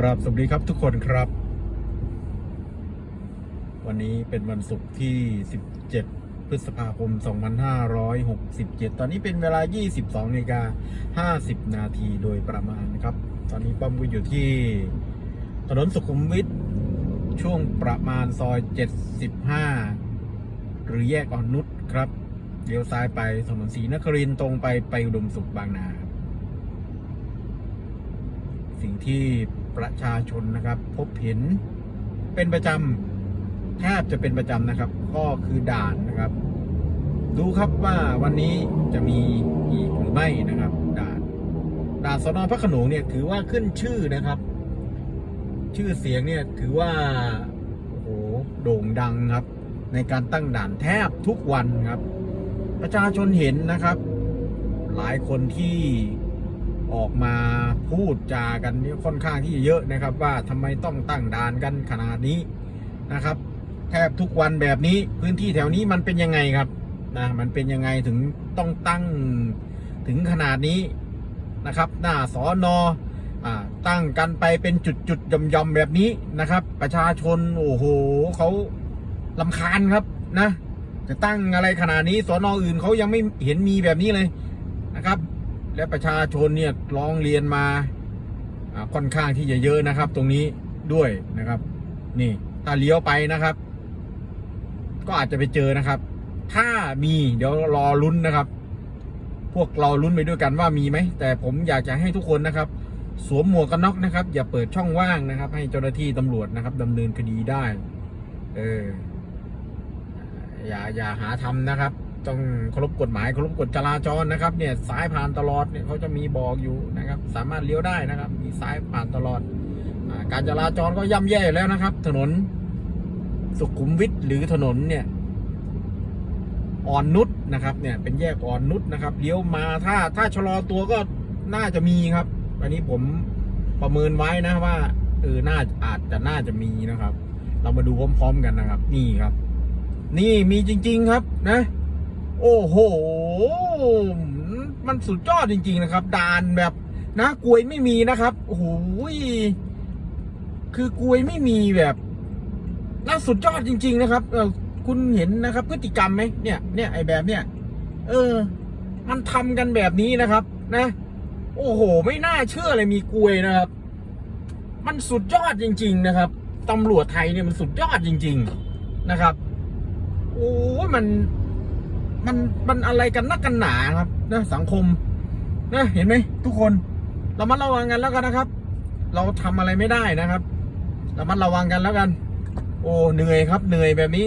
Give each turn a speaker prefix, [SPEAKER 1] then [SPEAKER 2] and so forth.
[SPEAKER 1] กราบสวัสดีครับทุกคนครับ วันนี้เป็นวันศุกร์ที่ 17 พฤษภาคม 2567 ตอนนี้เป็นเวลา 22นาฬิกา50 นาทีโดยประมาณนะครับ ตอนนี้ป้อมก็อยู่ที่ถนนสุขุมวิทช่วงประมาณซอย 75 หรือแยกอ่อนนุชครับเลี้ยวซ้ายไปถนนศรีนครินตรงไปไปอุดมสุขบางนา สิ่งที่ประชาชนนะครับ พบเห็นเป็นประจำแทบจะเป็นประจำนะครับ ก็คือด่านนะครับ ดูครับว่าวันนี้จะมีอีกหรือไม่นะครับ ด่านด่านสนพระขนงเนี่ยถือว่าขึ้นชื่อนะครับ ชื่อเสียงเนี่ยถือว่าโอ้โหโด่งดังครับ ในการตั้งด่านแทบทุกวันครับ ประชาชนเห็นนะครับ หลายคนที่ออกมา พูดจากันนี่ค่อนข้างที่จะเยอะนะครับ ว่าทำไมต้องตั้งด่านกันขนาดนี้นะครับ แทบทุกวันแบบนี้พื้นที่แถวนี้มันเป็นยังไงครับนะมันเป็นยังไงถึงต้องตั้งถึงขนาดนี้นะครับ หน้าสอนอตั้งกันไปเป็นจุดๆย่อมๆแบบนี้นะครับ ประชาชนโอ้โหเขาลำคาญครับนะจะตั้งอะไรขนาดนี้สอนออื่นเขายังไม่เห็นมีแบบนี้เลย และประชาชนเนี่ยร้องเรียนมาค่อนข้างที่จะเยอะนะครับ ตรงนี้ด้วยนะครับ นี่ถ้าเลี้ยวไปนะครับ ก็อาจจะไปเจอนะครับ ถ้ามีเดี๋ยวรอลุ้นนะครับ พวกเราลุ้นไปด้วยกันว่ามีไหมแต่ผมอยากจะให้ทุกคนนะครับ สวมหมวกกันน็อกนะครับ อย่าเปิดช่องว่างนะครับ ให้เจ้าหน้าที่ตำรวจนะครับดำเนินคดีได้ เอออย่าอย่าหาทำนะครับ ต้องเคารพกฎหมายเคารพกฎจราจรนะครับ เนี่ยสายผ่านตลอดเนี่ยเขาจะมีบอกอยู่นะครับ สามารถเลี้ยวได้นะครับ มีสายผ่านตลอดอการจราจรก็ย่ำแย่แล้วนะครับ ถนนสุขุมวิทหรือถนนเนี่ยอ่อนนุชนะครับ เนี่ยเป็นแยกอ่อนนุชนะครับเลี้ยวมาถ้าถ้าชะลอตัวก็น่าจะมีครับ อันนี้ผมประเมินไว้นะว่าเออน่าอาจจะน่าจะมีนะครับ เรามาดูพร้อมๆกันนะครับ นี่ครับ นี่มีจริง ๆครับนะ โอ้โห มันสุดยอดจริง ๆ นะครับด่านแบบนะกลวยไม่มีนะครับโอ้โหคือกลวยไม่มีแบบน่าสุดยอดจริง ๆ นะครับเออคุณเห็นนะครับ พฤติกรรมไหมเนี่ยเนี่ยไอแบบเนี่ย เออ มันทำกันแบบนี้นะครับ นะ โอ้โห ไม่น่าเชื่อเลยมีกลวยนะครับ มันสุดยอดจริง ๆ นะครับตำรวจไทยเนี่ยมันสุดยอดจริง ๆ นะครับ โอ้มัน มันมันอะไรกันนักกันหนาครับนะสังคมนะเห็นไหมทุกคนเรามาระวังกันแล้วกันนะครับ เราทำอะไรไม่ได้นะครับเรามาระวังกันแล้วกัน โอ้เหนื่อยครับเหนื่อยแบบนี้